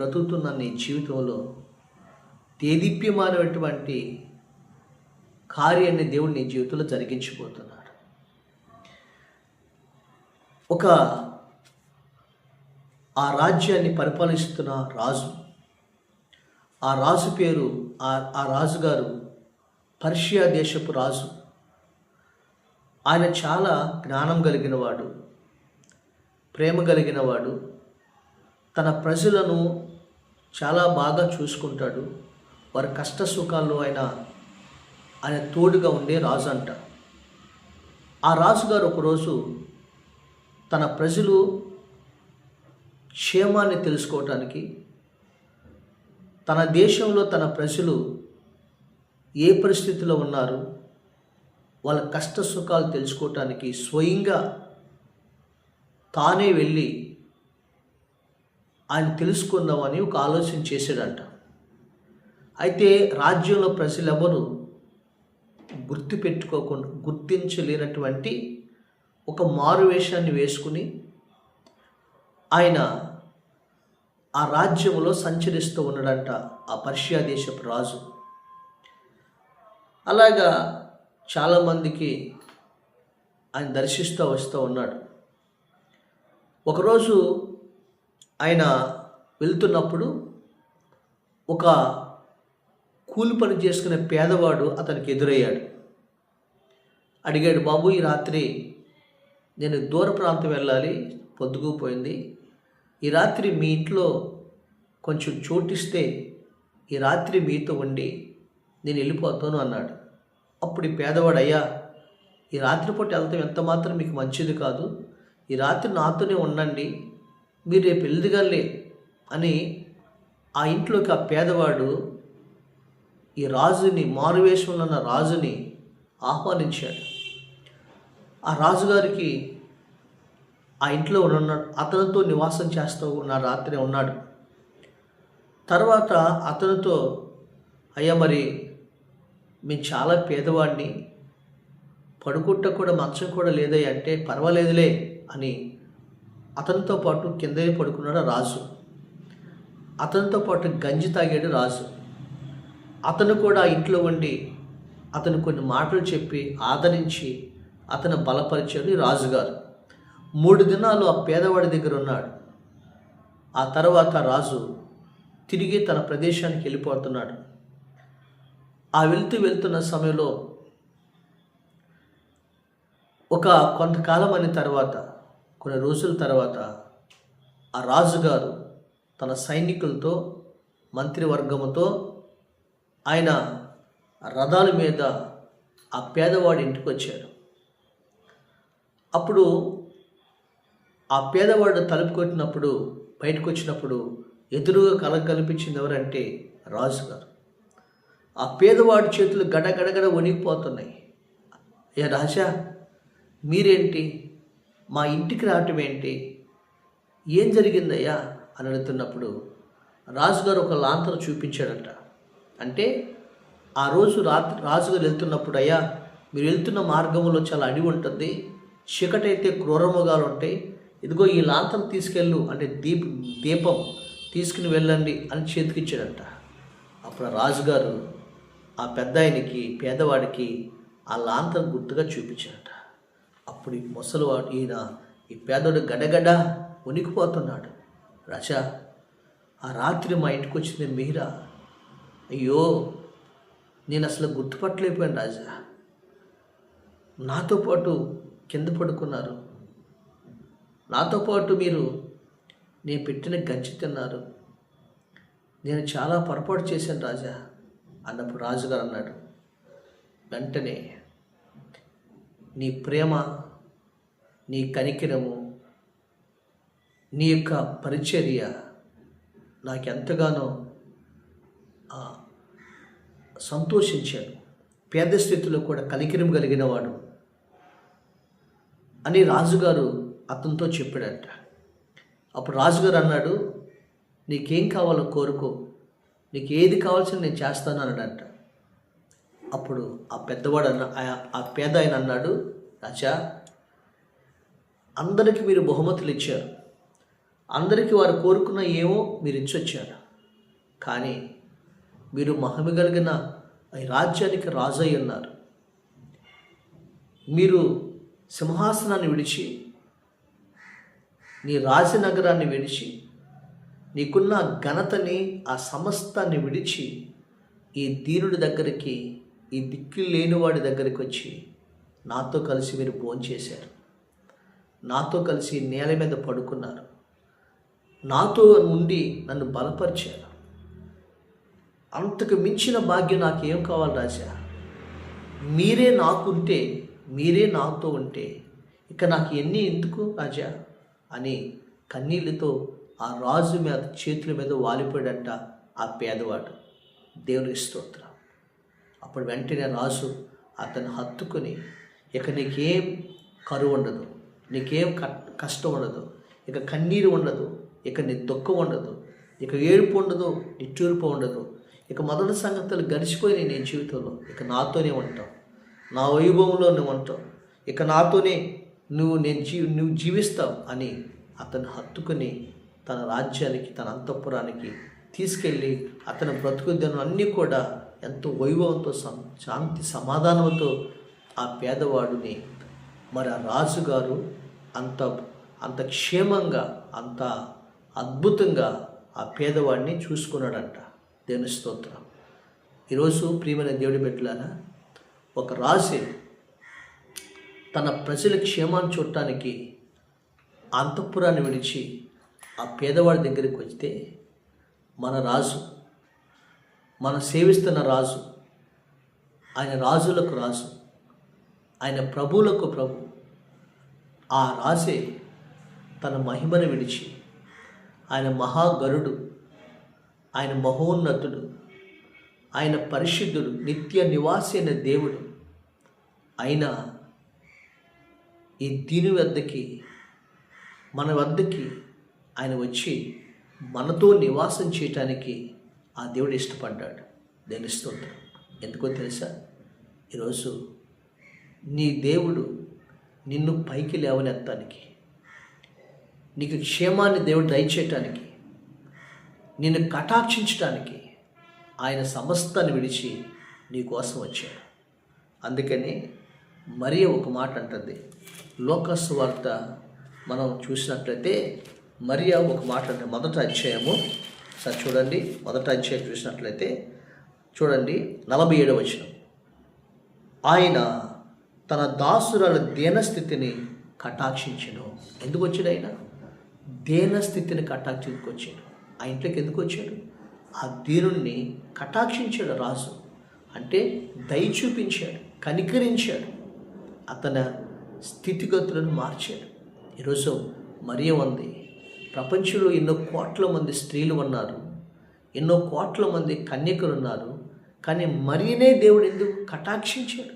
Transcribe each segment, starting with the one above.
బ్రతుకుతున్న నీ జీవితంలో. తేదీప్యమైనటువంటి కార్యాన్ని దేవుడు నీ జీవితంలో జరిగించిపోతున్నాడు ఒక ఆ రాజ్యాన్ని పరిపాలిస్తున్న రాజు. ఆ రాజు పేరు ఆ ఆ రాజుగారు పర్షియా దేశపు రాజు. ఆయన చాలా జ్ఞానం కలిగినవాడు ప్రేమ కలిగినవాడు. తన ప్రజలను చాలా బాగా చూసుకుంటాడు. వారి కష్ట సుఖాల్లో ఆయన ఆయన తోడుగా ఉండే రాజు అంట. ఆ రాజుగారు ఒకరోజు తన ప్రజలు క్షేమాన్ని తెలుసుకోవటానికి తన దేశంలో తన ప్రజలు ఏ పరిస్థితిలో ఉన్నారు వాళ్ళ కష్ట సుఖాలు తెలుసుకోవటానికి స్వయంగా తానే వెళ్ళి ఆయన తెలుసుకుందామని ఒక ఆలోచన చేశాడంట. అయితే రాజ్యంలో ప్రజలెవరు గుర్తుపెట్టుకోకుండా గుర్తించలేనటువంటి ఒక మారువేషాన్ని వేసుకుని ఆయన ఆ రాజ్యంలో సంచరిస్తూ ఉన్నాడంట ఆ పర్షియా దేశపు రాజు. అలాగా చాలామందికి ఆయన దర్శిస్తూ వస్తూ ఉన్నాడు. ఒకరోజు ఆయన వెళ్తున్నప్పుడు ఒక కూలి పని చేసుకునే పేదవాడు అతనికి ఎదురయ్యాడు. అడిగాడు బాబు ఈ రాత్రి నేను దూర ప్రాంతం వెళ్ళాలి పొద్దుకుపోయింది ఈ రాత్రి మీ ఇంట్లో కొంచెం చోటిస్తే ఈ రాత్రి మీతో ఉండి నేను వెళ్ళిపోతాను అన్నాడు. అప్పుడు ఈ పేదవాడు అయ్యా ఈ రాత్రిపూట వెళ్తాం ఎంత మాత్రం మీకు మంచిది కాదు. ఈ రాత్రి నాతోనే ఉండండి మీరు రేపు వెళ్దిగలే అని ఆ ఇంట్లోకి ఆ పేదవాడు ఈ రాజుని మారువేషంలో ఉన్న రాజుని ఆహ్వానించాడు. ఆ రాజుగారికి ఆ ఇంట్లో ఉన్న అతనితో నివాసం చేస్తూ ఉన్న రాత్రి ఉన్నాడు. తర్వాత అతనితో అయ్యా మరి మేము చాలా పేదవాడిని పడుకుంట కూడా మంచం కూడా లేదే అంటే పర్వాలేదులే అని అతనితో పాటు కిందే పడుకున్నాడు రాజు. అతనితో పాటు గంజి తాగాడు రాజు. అతను కూడా ఇంట్లో ఉండి అతను కొన్ని మాటలు చెప్పి ఆదరించి అతను బలపరిచాడు రాజుగారు. మూడు దినాలు ఆ పేదవాడి దగ్గర ఉన్నాడు. ఆ తర్వాత రాజు తిరిగి తన ప్రదేశానికి వెళ్ళిపోతున్నాడు. ఆ వెళ్తూ వెళ్తున్న సమయంలో ఒక కొంతకాలం అయిన తర్వాత కొన్ని రోజుల తర్వాత ఆ రాజుగారు తన సైనికులతో మంత్రివర్గముతో ఆయన రథాల మీద ఆ పేదవాడి ఇంటికి వచ్చాడు అప్పుడు ఆ పేదవాడు తలుపు కొట్టినప్పుడు బయటకు వచ్చినప్పుడు ఎదురుగా కల కల్పించింది ఎవరంటే రాజుగారు. ఆ పేదవాడి చేతులు గడగడగడ వణిగిపోతున్నాయి ఏ రాజా మీరేంటి? మా ఇంటికి రావటం ఏంటి? ఏం జరిగిందయ్యా? అని అడుగుతున్నప్పుడు రాజుగారు ఒక లాంతరు చూపించాడట. అంటే ఆ రోజు రాత్రి రాజుగారు వెళ్తున్నప్పుడు అయ్యా మీరు వెళ్తున్న మార్గంలో చాలా అడివి ఉంటుంది చీకటైతే క్రూరముగాలు ఉంటాయి ఇదిగో ఈ లాంతరం తీసుకెళ్ళు అంటే దీప దీపం తీసుకుని వెళ్ళండి అని చేతికిచ్చాడంట. అప్పుడు రాజుగారు ఆ పెద్ద ఆయనకి పేదవాడికి ఆ లాంతరం గుర్తుగా చూపించాడట. అప్పుడు ఈ ముసలివాడు ఈయన ఈ పేదోడు గడగడ ఉనికిపోతున్నాడు రాజా ఆ రాత్రి మా ఇంటికి వచ్చింది మీరా? అయ్యో నేను అసలు గుర్తుపట్టలేకపోయాను రాజా. నాతో పాటు కింద పడుకున్నారు. నాతో పాటు మీరు నేను పెట్టిన గంచి తిన్నారు. నేను చాలా పొరపాటు చేశాను రాజా అన్నప్పుడు రాజుగారు అన్నాడు. వెంటనే నీ ప్రేమ నీ కనికిరము నీ యొక్క పరిచర్య నాకెంతగానో ఆ, సంతోషించాను పేద స్థితిలో కూడా కలికిరం కలిగిన వాడు అని రాజుగారు అతనితో చెప్పాడంట. అప్పుడు రాజుగారు అన్నాడు నీకేం కావాలో కోరుకో. నీకు ఏది కావాల్సిన నేను చేస్తాను అన్నాడంట. అప్పుడు ఆ పెద్దవాడు అన్న ఆ- పేద ఆయన అన్నాడు రాజా అందరికీ మీరు బహుమతులు ఇచ్చారు. అందరికీ వారు కోరుకున్న ఏమో మీరు ఇచ్చొచ్చారు కానీ మీరు మహిమ కలిగిన ఈ రాజ్యానికి రాజు అయి ఉన్నారు. మీరు సింహాసనాన్ని విడిచి నీ రాజనగరాన్ని విడిచి నీకున్న ఘనతని ఆ సమస్తాన్ని విడిచి ఈ దీనుడి దగ్గరికి ఈ దిక్కు లేనివాడి దగ్గరికి వచ్చి నాతో కలిసి మీరు భోంచేశారు. నాతో కలిసి నేల మీద పడుకున్నారు. నాతో ఉండి నన్ను బలపరిచారు. అంతకు మించిన భాగ్యం నాకేం కావాలి రాజా? మీరే నాకుంటే మీరే నాతో ఉంటే ఇక నాకు ఎన్ని ఎందుకు రాజా? అని కన్నీళ్ళతో ఆ రాజు మీద చేతుల మీద వాలిపోయాడంట ఆ పేదవాడు. దేవుని స్తోత్రం. అప్పుడు వెంటనే రాజు అతను హత్తుకుని ఇక నీకేం కరువు ఉండదు నీకేం క- కష్టం ఉండదు ఇక కన్నీరు ఉండదు ఇక నీ దుఃఖం ఉండదు ఇక ఏడుపు ఉండదు నిట్టూర్పు ఉండదు ఇక మొదటి సంగతులు గడిచిపోయినాయి నీ జీవితంలో ఇక నాతోనే ఉంటావు నా వైభవంలో నువ్వు ఉంటావు ఇక నాతోనే నువ్వు నేను జీ నువ్వు జీవిస్తావు అని అతను హత్తుకుని తన రాజ్యానికి తన అంతఃపురానికి తీసుకెళ్ళి అతని బ్రతుకుద్దను అన్నీ కూడా ఎంతో వైభవంతో సం శాంతి సమాధానంతో ఆ పేదవాడిని మరి ఆ రాజుగారు అంత అంత క్షేమంగా అంత అద్భుతంగా ఆ పేదవాడిని చూసుకున్నాడంట. దేవుని స్తోత్రం. ఈరోజు ప్రియమైన దేవుడి బిడ్డలారా ఒక రాజు తన ప్రజల క్షేమాన్ని చూడటానికి అంతఃపురాన్ని విడిచి ఆ పేదవాడి దగ్గరికి వస్తే మన రాజు మనం సేవిస్తున్న రాజు. ఆయన రాజులకు రాజు. ఆయన ప్రభువులకు ప్రభు. ఆ రాజే తన మహిమను విడిచి ఆయన మహాగరుడు. ఆయన మహోన్నతుడు. ఆయన పరిశుద్ధుడు నిత్య నివాసి అయిన దేవుడు. ఆయన ఈ దీని వద్దకి మన వద్దకి ఆయన వచ్చి మనతో నివాసం చేయటానికి ఆ దేవుడు ఇష్టపడ్డాడు. దేని స్తోత్రం. ఎందుకో తెలుసా? ఈరోజు నీ దేవుడు నిన్ను పైకి లేవనెత్తానికి నీకు క్షేమాన్ని దేవుడు దయచేయటానికి నిన్ను కటాక్షించటానికి ఆయన సమస్తాన్ని విడిచి నీ కోసం వచ్చాడు. అందుకని మరీ ఒక మాట అంటుంది. లోకస్ వార్త మనం చూసినట్లయితే మరియా ఒక మాట అంటే మొదట అధ్యాయము సార్ చూడండి. మొదట అధ్యాయం చూసినట్లయితే చూడండి నలభై ఏడవ వచనం. ఆయన తన దాసురాల దీనస్థితిని కటాక్షించను ఎందుకు వచ్చాడు ఆయన? దీనస్థితిని కటాక్షించుకొచ్చాడు. ఆ ఇంట్లోకి ఎందుకు వచ్చాడు? ఆ దీనుణ్ణి కటాక్షించాడు రాజు. అంటే దయ చూపించాడు కనికరించాడు. అతని స్థితిగతులను మార్చాడు. ఈరోజు మరియ ఉంది. ప్రపంచంలో ఎన్నో కోట్ల మంది స్త్రీలు ఉన్నారు. ఎన్నో కోట్ల మంది కన్యకులు ఉన్నారు. కానీ మరీనే దేవుడు ఎందుకు కటాక్షించాడు?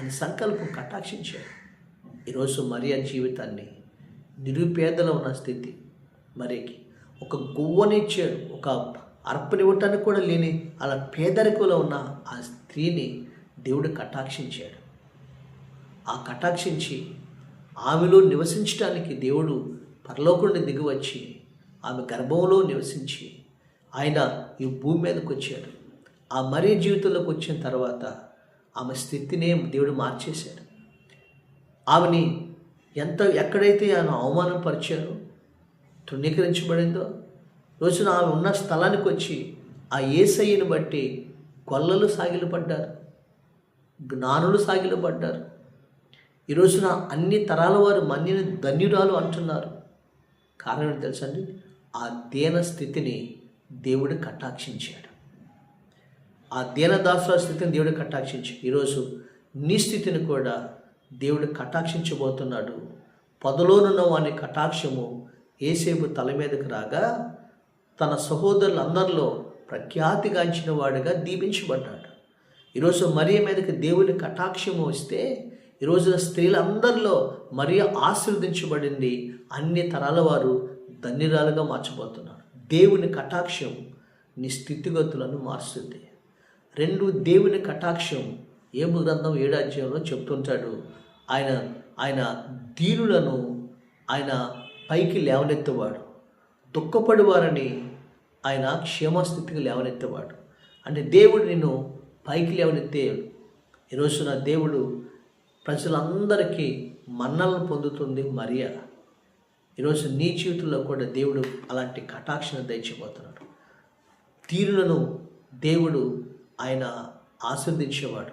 అని సంకల్పం కటాక్షించాడు. ఈరోజు మరియా జీవితాన్ని నిరుపేదలో ఉన్న స్థితి మరికి ఒక గువ్వనిచ్చాడు ఒక అర్పనివ్వటానికి కూడా లేని అలా పేదరికంలో ఉన్న ఆ స్త్రీని దేవుడు కటాక్షించాడు. ఆ కటాక్షించి ఆమెలో నివసించడానికి దేవుడు పరలోకుండా దిగివచ్చి ఆమె గర్భంలో నివసించి ఆయన ఈ భూమి మీదకి వచ్చాడు. ఆ మరీ జీవితంలోకి వచ్చిన తర్వాత ఆమె స్థితినే దేవుడు మార్చేశాడు. ఆమెని ఎంత ఎక్కడైతే ఆయన అవమానపరిచారో తృణీకరించబడిందో రోజున ఆమె ఉన్న స్థలానికి వచ్చి ఆ ఏసయ్యను బట్టి గొల్లలు సాగిలపడ్డారు జ్ఞానులు సాగిలపడ్డారు. ఈ రోజున అన్ని తరాల వారు మన్యని ధన్యురాలు అంటున్నారు. కారణం ఏంటి తెలుసా అండి ఆ దీన స్థితిని దేవుడు కటాక్షించాడు. ఆ దీనదాసుల స్థితిని దేవుడు కటాక్షించాడు ఈరోజు నీ స్థితిని కూడా దేవుడు కటాక్షించబోతున్నాడు. పొదలోనున్న వాని కటాక్షము ఏసేపు తల మీదకు రాగా తన సహోదరులందరిలో ప్రఖ్యాతిగాంచిన వాడుగా దీవించబడ్డాడు ఈరోజు మరియ మీదకి దేవుని కటాక్షము వస్తే ఈరోజు స్త్రీలందరిలో మరీ ఆశీర్వదించబడింది అన్ని తరాల వారు ధన్యురాలుగా మార్చబోతున్నారు. దేవుని కటాక్షం నీ స్థితిగతులను మారుస్తుంది. రెండు దేవుని కటాక్షం ఏము గ్రంథం ఏడాధ్యాయంలో చెప్తుంటాడు. ఆయన ఆయన దీనులను ఆయన పైకి లేవనెత్తేవాడు. దుఃఖపడి వారిని ఆయన క్షేమస్థితికి లేవనెత్తేవాడు. అంటే దేవుడు నిన్ను పైకి లేవనెత్తే ఈరోజు నా దేవుడు ప్రజలందరికీ మన్నలను పొందుతుంది మరియ. ఈరోజు నీ జీవితంలో కూడా దేవుడు అలాంటి కటాక్షను దయచిపోతున్నాడు తీరులను దేవుడు ఆయన ఆస్వాదించేవాడు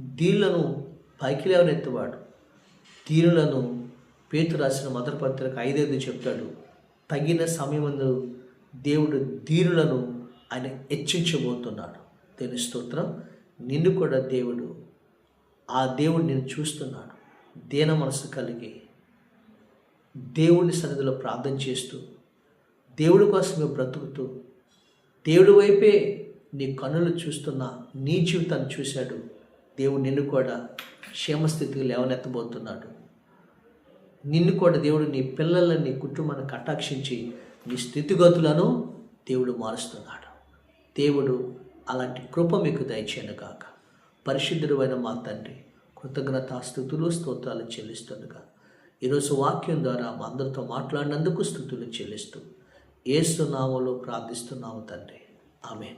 దీనులను పైకి లేవనెత్తేవాడు. తీరులను పేతు రాసిన మొదటి పత్రిక ఐదైదు చెప్తాడు. తగిన సమయమందు దేవుడు దీనులను ఆయన హెచ్చించబోతున్నాడు. దేని స్తోత్రం. నిన్ను కూడా దేవుడు ఆ దేవుడు నేను చూస్తున్నాడు దేన మనసు కలిగి దేవుని సన్నిధిలో ప్రార్థన చేస్తూ దేవుడి కోసమే బ్రతుకుతూ దేవుడి వైపే నీ కన్నులు చూస్తున్న నీ జీవితాన్ని చూశాడు. దేవుడు నిన్ను కూడా క్షేమస్థితికి లేవనెత్తబోతున్నాడు. నిన్ను కూడా దేవుడు నీ పిల్లలని నీ కుటుంబాన్ని కటాక్షించి నీ స్థితిగతులను దేవుడు మారుస్తున్నాడు. దేవుడు అలాంటి కృప మీకు దయచేయను కాక పరిశుద్ధుడు అయిన మా తండ్రి కృతజ్ఞత స్థుతులు స్తోత్రాలు చెల్లిస్తుండగా. ఈరోజు వాక్యం ద్వారా మా అందరితో మాట్లాడినందుకు స్థుతులు చెల్లిస్తూ ఏసునామలో ప్రార్థిస్తున్నాము తండ్రి. ఆమె